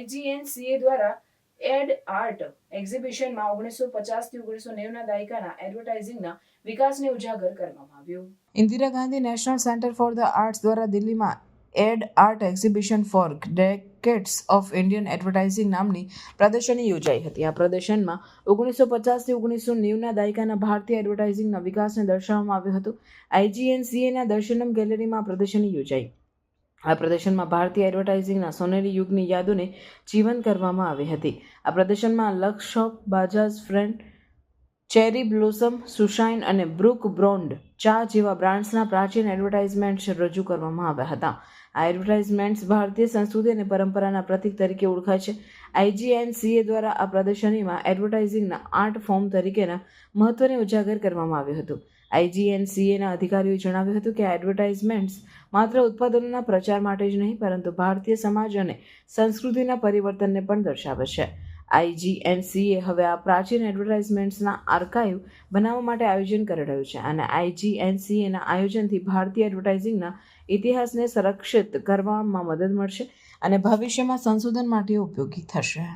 આઈજીએનસીએ દ્વારા add art એક્ઝિબિશનમાં ઓગણીસો પચાસથી ઓગણીસો નેવના દાયકાના એડવર્ટાઇઝિંગના વિકાસને ઉજાગર કરવામાં આવ્યો. Indira Gandhi national centre for the arts દ્વારા દિલ્હીમાં ad art exhibition for decades of Indian advertising નામની પ્રદર્શની યોજાઈ હતી. આ પ્રદર્શનમાં ઓગણીસો પચાસથી ઓગણીસો નેવુંના દાયકાના ભારતીય એડવર્ટાઇઝિંગના વિકાસને દર્શાવવામાં આવ્યું હતું. આઈજીએનસીએના દર્શનમ ગેલેરીમાં પ્રદર્શની યોજાઈ. આ પ્રદર્શનમાં ભારતીય એડવર્ટાઇઝિંગના સોનેરી યુગની યાદોને જીવંત કરવામાં આવી હતી. આ પ્રદર્શનમાં લક્ષ શોપ બાજાજ, ફ્રેન્ડ ચેરી બ્લોસમ, સુશાઇન અને બ્રુક બ્રોન્ડ ચા જેવા બ્રાન્ડ્સના પ્રાચીન એડવર્ટાઇઝમેન્ટ્સ રજૂ કરવામાં આવ્યા હતા. આ એડવર્ટાઇઝમેન્ટ્સ ભારતીય સંસ્કૃતિ અને પરંપરાના પ્રતીક તરીકે ઓળખાય છે. આઈજીએનસીએ દ્વારા આ પ્રદર્શનીમાં એડવર્ટાઇઝિંગના આર્ટ ફોર્મ તરીકેના મહત્વને ઉજાગર કરવામાં આવ્યું હતું. આઈજીએનસીએના અધિકારીઓએ જણાવ્યું હતું કે આ એડવર્ટાઇઝમેન્ટ્સ માત્ર ઉત્પાદનોના પ્રચાર માટે જ નહીં, પરંતુ ભારતીય સમાજ અને સંસ્કૃતિના પરિવર્તનને પણ દર્શાવે છે. આઈજીએનસીએ હવે આ પ્રાચીન એડવર્ટાઇઝમેન્ટ્સના આર્કાઇવ બનાવવા માટે આયોજન કરી રહ્યું છે અને આઈજીએનસીએના આયોજનથી ભારતીય એડવર્ટાઇઝિંગના ઇતિહાસને સંરક્ષિત કરવામાં મદદ મળશે અને ભવિષ્યમાં સંશોધન માટે ઉપયોગી થશે.